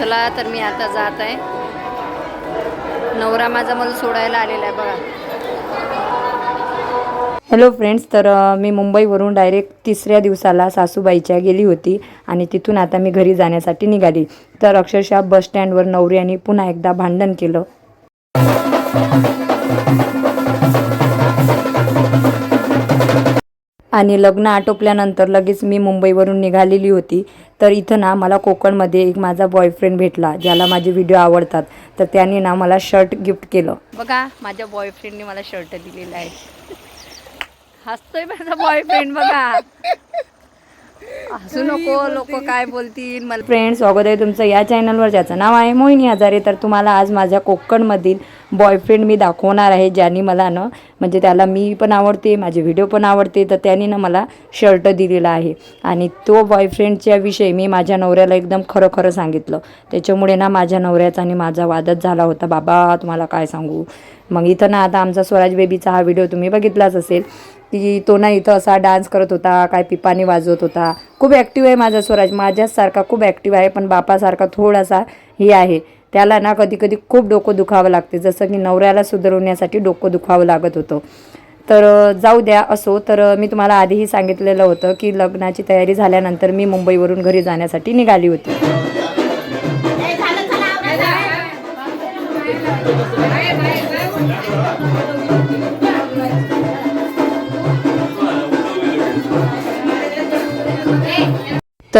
चला तर मी आता जात आहे. नवरा माझा मला सोडायला आलेला आहे बघा. हॅलो फ्रेंड्स तर मी मुंबईवरून डायरेक्ट तिसऱ्या दिवसाला सासूबाईच्या गेली होती आणि तिथून आता मी घरी जाण्यासाठी निघाली. तर अक्षरशः बस स्टँडवर नवऱ्याने पुन्हा एकदा भांडण केलं. आणि लग्न आटोपल्यानंतर लगेच मी मुंबईवरून निघालेली होती. तर इथं ना मला कोकणमध्ये एक माझा बॉयफ्रेंड भेटला ज्याला माझे व्हिडिओ आवडतात. तर त्याने ना मला शर्ट गिफ्ट केलं. बघा माझ्या बॉयफ्रेंडने मला शर्ट दिलेला आहे. हसतोय माझा बॉयफ्रेंड बघा. हसू नको लोक काय बोलतील? मला फ्रेंड स्वागत आहे तुमचं या चॅनलवर ज्याचं नाव आहे मोहिनी हजारे. तर तुम्हाला आज माझ्या कोकणमधील बॉयफ्रेंड मी दाखवणार आहे ज्यांनी मला ना म्हणजे त्याला मी पण आवडते माझे व्हिडिओ पण आवडते तर त्यांनी ना मला शर्ट दिलेला आहे. आणि तो बॉयफ्रेंडच्या विषयी मी माझ्या नवऱ्याला एकदम खरं खरं सांगितलं. त्याच्यामुळे ना माझ्या नवऱ्याचा आणि माझा वादच झाला होता. बाबा तुम्हाला काय सांगू? मग इथं ना आता आमचा स्वराज बेबीचा हा व्हिडिओ तुम्ही बघितलाच असेल. की तो ना इथं असा डान्स करत होता काय पिपाने वाजवत होता. खूप ॲक्टिव्ह आहे माझा स्वराज. माझ्यासारखा खूप ॲक्टिव्ह आहे पण बापासारखा थोडासा हे आहे. त्याला ना कधी कधी खूप डोकं दुखावं लागते. जसं की नवऱ्याला सुधारवण्यासाठी डोकं दुखावं लागत होतं. तर जाऊ द्या असो. तर मी तुम्हाला आधीही सांगितलेलं होतं की लग्नाची तयारी झाल्यानंतर मी मुंबईवरून घरी जाण्यासाठी निघाली होती.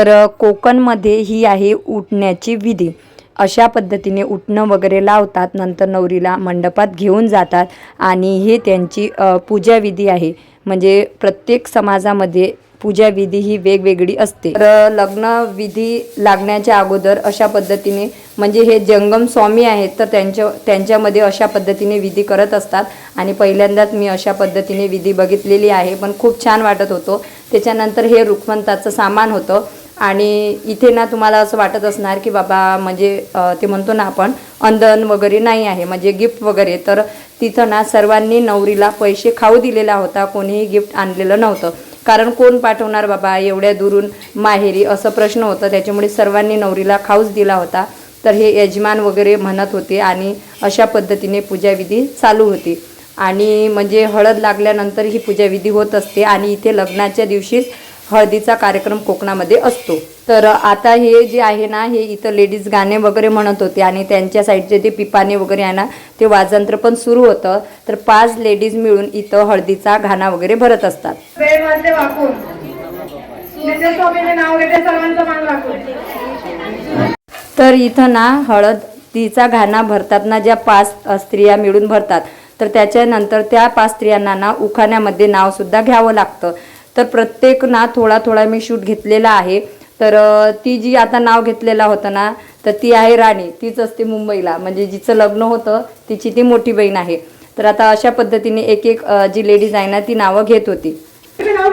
तर कोकणमध्ये ही आहे उठण्याची विधी. अशा पद्धतीने उठणं वगैरे लावतात. नंतर नवरीला मंडपात घेऊन जातात आणि हे त्यांची पूजाविधी आहे. म्हणजे प्रत्येक समाजामध्ये पूजाविधी ही वेगवेगळी असते. तर लग्न विधी लागण्याच्या अगोदर अशा पद्धतीने म्हणजे हे जंगम स्वामी आहेत तर त्यांच्या त्यांच्यामध्ये अशा पद्धतीने विधी करत असतात. आणि पहिल्यांदाच मी अशा पद्धतीने विधी बघितलेली आहे. पण खूप छान वाटत होतो. त्याच्यानंतर हे रुक्मंताचं सामान होतं. आणि इथे ना तुम्हाला असं वाटत असणार की बाबा म्हणजे ते म्हणतो ना आपण अंदन वगैरे नाही आहे म्हणजे गिफ्ट वगैरे. तर तिथं ना सर्वांनी नवरीला पैसे खाऊ दिलेला होता कोणीही गिफ्ट आणलेलं नव्हतं. कारण कोण पाठवणार बाबा एवढ्या दुरून माहेरी असं प्रश्न होता. त्याच्यामुळे सर्वांनी नवरीला खाऊच दिला होता. तर हे यजमान वगैरे म्हणत होते आणि अशा पद्धतीने पूजाविधी चालू होती. आणि म्हणजे हळद लागल्यानंतर ही पूजाविधी होत असते आणि इथे लग्नाच्या दिवशीच हळदीचा कार्यक्रम कोकणामध्ये असतो. तर आता हे जे आहे ना हे इथं लेडीज गाणे वगैरे म्हणत होते आणि त्यांच्या साईडचे ते पिपाने वगैरे आहे ना ते वाजंत्र पण सुरू होतं. तर पाच लेडीज मिळून इथं हळदीचा घाणा वगैरे भरत असतात. तर इथं ना हळदीचा घाणा भरताना ज्या पाच स्त्रिया मिळून भरतात. तर त्याच्यानंतर त्या पाच स्त्रियांना ना उखाण्यामध्ये नावसुद्धा घ्यावं लागतं. तर प्रत्येक ना थोडा थोडा मी शूट घेतलेला आहे. तर ती जी आता नाव घेतलेला होतं ना तर ती आहे राणी. तीच असते मुंबईला. म्हणजे जिचं लग्न होतं तिची ती मोठी बहीण आहे. तर आता अशा पद्धतीने एक एक जी लेडीज आहे ना ती नावं घेत होती. मी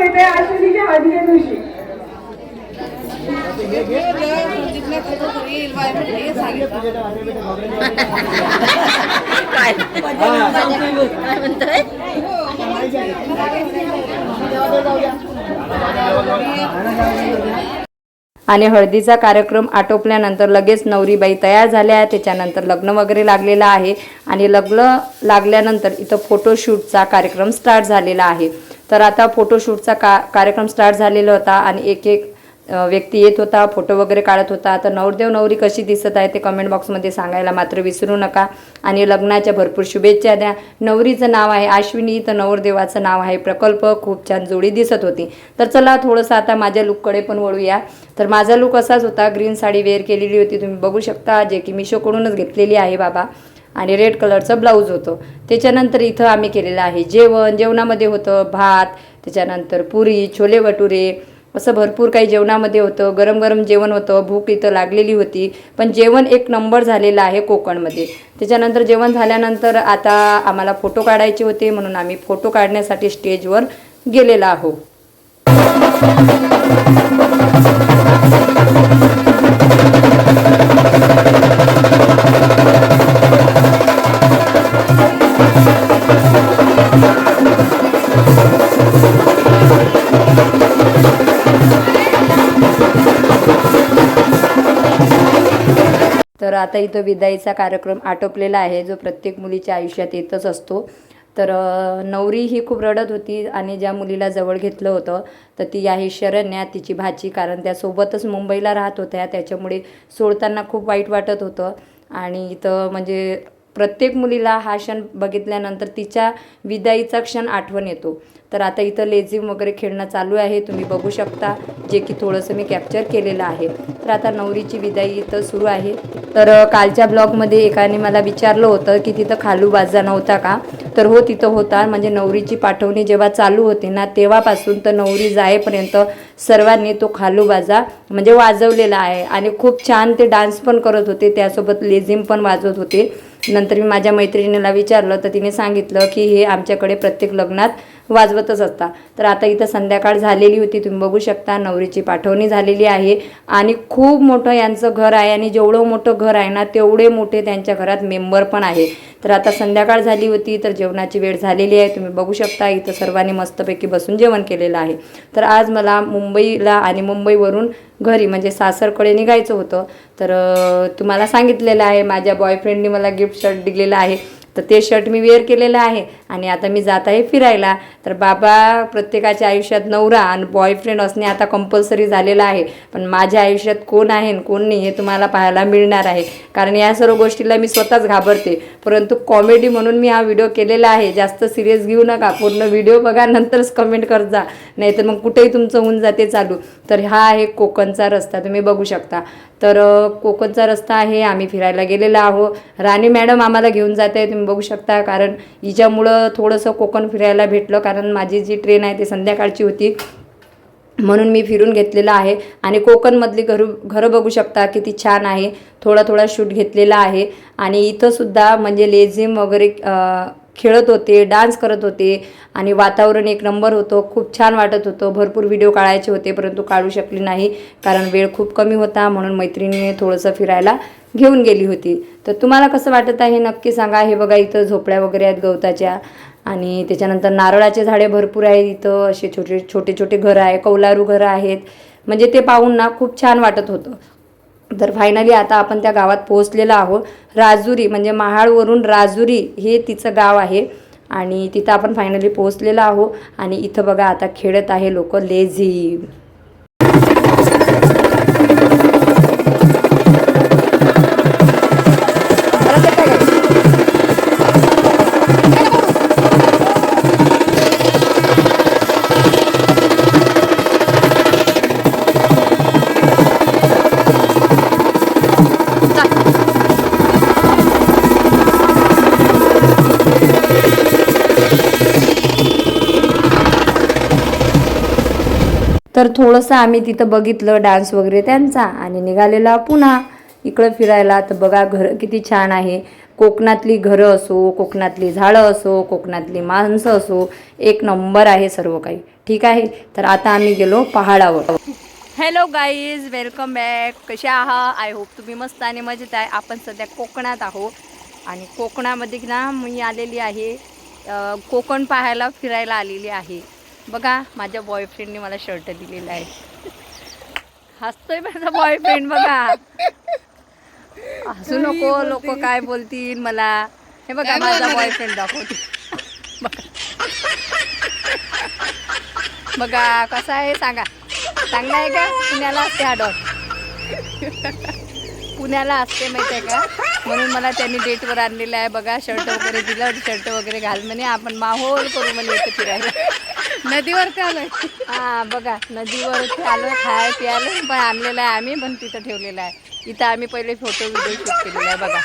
आणि हळदीचा कार्यक्रम आटोपल्यानंतर लगेच नवरीबाई तयार झाल्या. त्याच्यानंतर लग्न वगैरे लागलेलं आहे. आणि लग्न लागल्यानंतर इथं फोटोशूटचा कार्यक्रम स्टार्ट झालेला आहे. तर आता फोटोशूटचा का कार्यक्रम स्टार्ट झालेला होता. आणि एक एक व्यक्ती येत होता फोटो वगैरे काढत होता. तर नवरदेव नवरी कशी दिसत आहे ते कमेंट बॉक्समध्ये सांगायला मात्र विसरू नका. आणि लग्नाच्या भरपूर शुभेच्छा द्या. नवरीचं नाव आहे आश्विनी तर नवरदेवाचं नाव आहे प्रकल्प. खूप छान जोडी दिसत होती. तर चला थोडंसं आता माझ्या लुककडे पण वळूया. तर माझा लुक असाच होता. ग्रीन साडी वेअर केलेली होती. तुम्ही बघू शकता जे की मिशोकडूनच घेतलेली आहे बाबा. आणि रेड कलरचं ब्लाऊज होतं. त्याच्यानंतर इथं आम्ही केलेलं आहे जेवण. जेवणामध्ये होतं भात त्याच्यानंतर पुरी छोले भटुरे असं भरपूर काही जेवणामध्ये होतं गरम गरम जेवण होतं भूक इथं लागलेली होती. पण जेवण एक नंबर झालेलं आहे कोकणमध्ये. त्याच्यानंतर जेवण झाल्यानंतर आता आम्हाला फोटो काढायचे होते म्हणून आम्ही फोटो काढण्यासाठी स्टेजवर गेलेलो आहोत. तर आता इथं विदाईचा कार्यक्रम आटोपलेला आहे. जो प्रत्येक मुलीच्या आयुष्यात येतच असतो. तर नवरी ही खूप रडत होती आणि ज्या मुलीला जवळ घेतलं होतं तर ती आहे शरण्या. तिची भाची कारण त्यासोबतच मुंबईला राहत होत्या. त्याच्यामुळे सोडताना खूप वाईट वाटत होतं. आणि इथं म्हणजे प्रत्येक मुलीला हा क्षण बघितल्यानंतर तिच्या विदाईचा क्षण आठवण येतो. तर आता इथं लेझिम वगैरे खेळणं चालू आहे. तुम्ही बघू शकता जे की थोडंसं मी कॅप्चर केलेलं आहे. तर आता नवरीची विदाई इथं सुरू आहे. तर कालच्या ब्लॉगमध्ये एकाने मला विचारलं होतं की तिथं खालू बाजा नव्हता का? तर हो तिथं होता. म्हणजे नवरीची पाठवणी जेव्हा चालू होते ना तेव्हापासून तर नवरी जाईपर्यंत सर्वांनी तो खालू बाजा म्हणजे वाजवलेला आहे. आणि खूप छान ते डान्स पण करत होते. त्यासोबत लेझिम पण वाजवत होते. नंतर मी माझ्या मैत्रिणीला विचारलं तर तिने सांगितलं की हे आमच्याकडे प्रत्येक लग्नात वाजवतच असता. तर आता इथं संध्याकाळ झालेली होती तुम्ही बघू शकता नवरीची पाठवणी झालेली आहे. आणि खूप मोठं यांचं घर आहे आणि जेवढं मोठं घर आहे ना तेवढे मोठे त्यांच्या घरात मेंबर पण आहे. तर आता संध्याकाळ झाली होती तर जेवणाची वेळ झालेली आहे. तुम्ही बघू शकता इथं सर्वांनी मस्तपैकी बसून जेवण केलेलं आहे. तर आज मला मुंबईला आणि मुंबईवरून घरी म्हणजे सासरकडे निघायचं होतं. तर तुम्हाला सांगितलेलं आहे माझ्या बॉयफ्रेंडनी मला गिफ्ट शर्ट दिलेलं आहे. तर ते शर्ट मी वेअर केलेलं आहे. आणि आता मी जात आहे फिरायला. तर बाबा प्रत्येकाच्या आयुष्यात नवरा आणि बॉयफ्रेंड असणे आता कंपल्सरी झालेलं आहे. पण माझ्या आयुष्यात कोण आहे आणि कोण नाही हे तुम्हाला पाहायला मिळणार आहे. कारण या सर्व गोष्टीला मी स्वतःच घाबरते. परंतु कॉमेडी म्हणून मी हा व्हिडिओ केलेला आहे. जास्त सिरियस घेऊ नका. पूर्ण व्हिडिओ बघा नंतरच कमेंट करत जा. नाहीतर मग कुठेही तुमचं होऊन जाते चालू. तर हा आहे कोकणचा रस्ता. तुम्ही बघू शकता. तर कोकणचा रस्ता आहे. आम्ही फिरायला गेलेलो आहो राणी मॅडम आम्हाला घेऊन जाते तुम्ही बघू शकता. कारण हिच्यामुळं थोडंसं कोकण फिरायला भेटलं कारण माझी जी ट्रेन आहे ती संध्याकाळची होती. म्हणून मी फिरून घेतलेलं आहे. आणि कोकणमधली घर घरं बघू शकता किती छान आहे. थोडा थोडा शूट घेतलेला आहे. आणि इथंसुद्धा म्हणजे लेझिम वगैरे खेळत होते डान्स करत होते. आणि वातावरण एक नंबर होतं. खूप छान वाटत होतं. भरपूर व्हिडिओ काढायचे होते परंतु काढू शकले नाही कारण वेळ खूप कमी होता. म्हणून मैत्रिणीने थोडंसं फिरायला घेऊन गेली होती. तर तुम्हाला कसं वाटत आहे? नक्की सांगा. हे बघा इथं झोपड्या वगैरे आहेत गवताच्या आणि त्याच्यानंतर नारळाचे झाडे भरपूर आहेत इथं. असे छोटे छोटे छोटे घरं आहे. कौलारू घरं आहेत. म्हणजे ते पाहून ना खूप छान वाटत होतं. तर फायनली आता आपण त्या गावात पोहोचलेलो आहोत. राजुरी म्हणजे महाडवरून राजुरी हे तिचं गाव आहे. आणि तिथं आपण फायनली पोहोचलेलो आहो आणि इथं बघा आता खेळत आहे लोक. लेझी. तर थोडंसं आम्ही तिथं बघितलं डान्स वगैरे त्यांचा आणि निघालेला पुन्हा. इकडं फिरायला तर बघा घरं किती छान आहे. कोकणातली घरं असो कोकणातली झाडं असो कोकणातली माणसं असो एक नंबर आहे सर्व काही. ठीक आहे? तर आता आम्ही गेलो पहाडावर. हॅलो गाईज वेलकम बॅक कसे आहात? आय होप तुम्ही मस्त आणि मजेत आहे. आपण सध्या कोकणात आहो आणि कोकणामध्ये ना मी आलेली आहे. कोकण पाहायला फिरायला आलेली आहे. बघा माझ्या बॉयफ्रेंडने मला शर्ट दिलेला आहे. हसतोय माझा बॉयफ्रेंड बघा. हसू नको लोक काय बोलतील मला. हे बघा माझा बॉयफ्रेंड दाखवते. बघा कसा आहे सांगा. चांगला आहे का? पुण्याला असते हा डॉग पुण्याला असते माहिती आहे का? म्हणून मला त्यांनी डेटवर आणलेलं आहे. बघा शर्ट वगैरे दिलं शर्ट वगैरे घाल म्हणे. आपण माहोल करू म्हणे इथे फिरायला. नदीवरती आलोय. हा बघा नदीवरती आलोय खाय प्यायला पण आणलेलं आहे आम्ही पण तिथं ठेवलेलं आहे. इथं आम्ही पहिले फोटो व्हिडिओ शूट केलेला आहे बघा.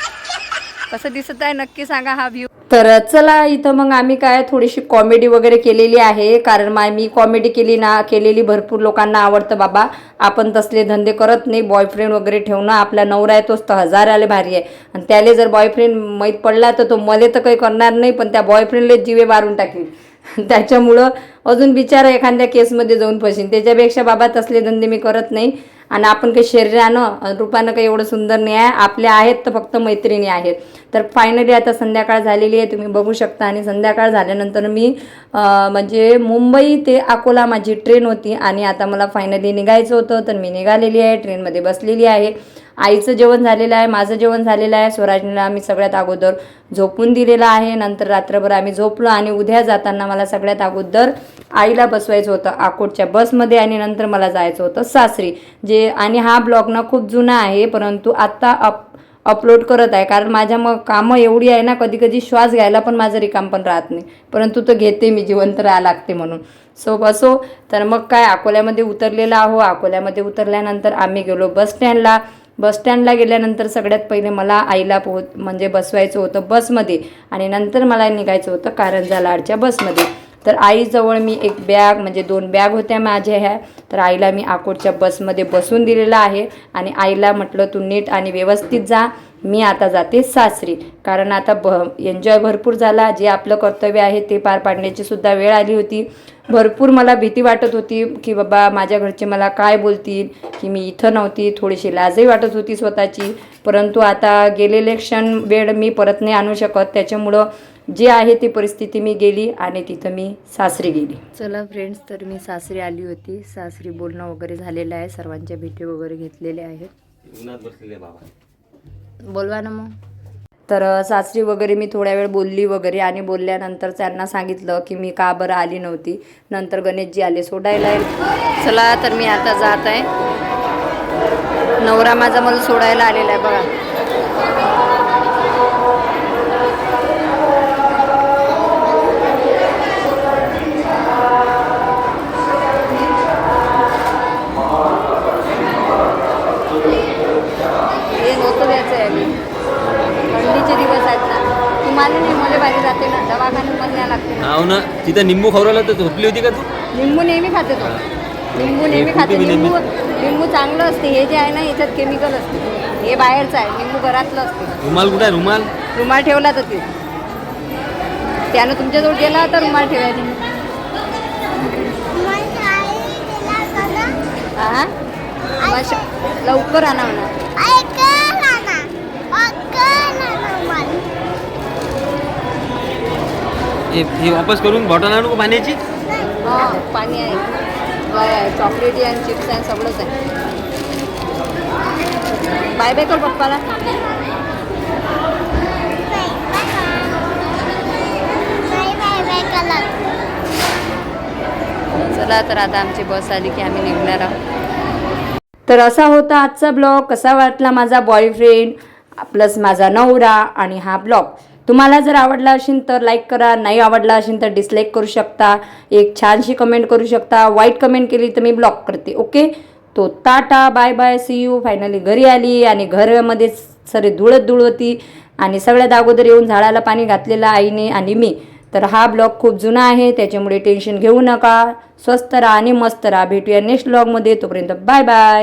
कसं दिसत आहे नक्की सांगा हा व्ह्यू तर चला इथं मग आम्ही काय थोडीशी कॉमेडी वगैरे केलेली आहे कारण मा मी कॉमेडी केली ना केलेली भरपूर लोकांना आवडतं बाबा. आपण तसले धंदे करत नाही बॉयफ्रेंड वगैरे ठेवणं आपला नवरा आहे तोच तर हजार आले भारी आहे. आणि त्याला जर बॉयफ्रेंड माहीत पडला तर तो मले तर काही करणार नाही पण त्या बॉयफ्रेंडले जीवे मारून टाकेल त्याच्यामुळं अजून बिचारा एखाद्या केसमध्ये जाऊन फसेन त्याच्यापेक्षा बाबा तसले धंदे मी करत नाही. आणि आपण काही शरीरानं रूपानं काही एवढं सुंदर नाही आहे. आपल्या आहेत तर फक्त मैत्रिणी आहेत. तर फायनली आता संध्याकाळ झालेली आहे. तुम्ही बघू शकता. आणि संध्याकाळ झाल्यानंतर मी म्हणजे मुंबई ते अकोला माझी ट्रेन होती. आणि आता मला फायनली निघायचं होतं. तर मी निघालेली आहे. ट्रेनमध्ये बसलेली आहे. आईचं जेवण झालेलं आहे माझं जेवण झालेलं आहे स्वराजला आम्ही सगळ्यात अगोदर झोपून दिलेलं आहे. नंतर रात्रभर आम्ही झोपलो आणि उद्या जाताना मला सगळ्यात अगोदर आईला बसवायचं होतं आकोटच्या बसमध्ये आणि नंतर मला जायचं होतं सासरी. जे आणि हा ब्लॉग ना खूप जुना आहे परंतु आत्ता अप अपलोड करत आहे. कारण माझ्या मग कामं एवढी आहे ना कधी कधी श्वास घ्यायला पण माझं रिकाम पण राहत नाही. परंतु तो घेते मी जिवंत राहा लागते म्हणून. सो बसो तर मग काय अकोल्यामध्ये उतरलेला आहो. अकोल्यामध्ये उतरल्यानंतर आम्ही गेलो बस स्टँडला. बस स्टँडला गेल्यानंतर सगळ्यात पहिले मला आईला पोहोच म्हणजे बसवायचं होतं बसमध्ये. आणि नंतर मला निघायचं होतं कारंजा लाडच्या बसमध्ये. तर आईजवळ मी एक बॅग म्हणजे दोन बॅग होत्या माझ्या ह्या. तर आईला मी आकोटच्या बसमध्ये बसून दिलेलं आहे. आणि आईला म्हटलं तू नीट आणि व्यवस्थित जा. मी आता जाते सासरी. कारण आता ब एन्जॉय भरपूर झाला. जे आपलं कर्तव्य आहे ते पार पाडण्याची सुद्धा वेळ आली होती. भरपूर मला भीती वाटत होती की बाबा माझ्या घरचे मला काय बोलतील? की मी इथं नव्हती. थोडीशी लाजही वाटत होती स्वतःची. परंतु आता गेलेले क्षण वेळ मी परत नाही आणू शकत. त्याच्यामुळं जे आहे ती परिस्थिती मी गेली आणि तिथं मी सासरी गेली. चला फ्रेंड्स तर मी सासरी आली होती. सासरी बोलणं वगैरे झालेलं आहे. सर्वांच्या भेटी वगैरे घेतलेल्या आहेत. उन्हात बसलेले बाबा. बोलवा ना मग. तर सासरी वगैरे मी थोड्या वेळ बोलली वगैरे आणि बोलल्यानंतर त्यांना सांगितलं की मी का बरं आली नव्हती. नंतर गणेशजी आले सोडायला चला तर मी आता जात आहे. नवरा माझा मला सोडायला आलेला आहे बघा हे नव्हतं द्यायचं आहे मी थंडीचे दिवस आहेत ना तुम्हाला नाही मला बाहेर जाते ना दवाखान्यात पण न्याय लागते ना ना तिथं निंबू खवराला तर झोपली होती का तू? लिंबू नेहमी खाते तो. लिंबू नेहमी खाते. कुठे बी लिंबू लिंबू चांगलं असते. हे जे आहे ना याच्यात केमिकल असते. हे बाहेरचं आहे. लिंबू घरातलं असते. रुमाल कुठे आहे? रुमाल? रुमाल ठेवला तर ते. त्यानं तुमच्याजवळ गेला तर रुमाल ठेवायचा हा मग लवकर आणा म्हणा. हे हे वापस करून बॉटल आणू का पाण्याची? पाणी आहे. चॉकलेट आहे. चॉकलेटी चिप्स आहे सगळंच आहे. बाय बाय कर पप्पाला. चला तर आता आमची बस आली की आम्ही निघणार आहोत. तर असा होता आजचा ब्लॉग. कसा वाटला माझा बॉयफ्रेंड प्लस माझा नवरा आणि हा ब्लॉग. तुम्हाला जर आवडला असेल तर लाईक करा. नाही आवडला असेल तर डिसलाईक करू शकता. एक छानशी कमेंट करू शकता. वाईट कमेंट केली तर मी ब्लॉक करते. ओके तो tata bye bye see you finally घरी आली आणि घरामध्ये सरे धुळत धुळ होती आणि सगळ्यात अगोदर येऊन झाडाला पाणी घातलेलं आईने आणि मी. तर हा ब्लॉग खूप जुना आहे. त्याच्यामुळे टेन्शन घेऊ नका. स्वस्त राहा आणि मस्त राहा. भेटूया नेक्स्ट ब्लॉगमध्ये तोपर्यंत बाय बाय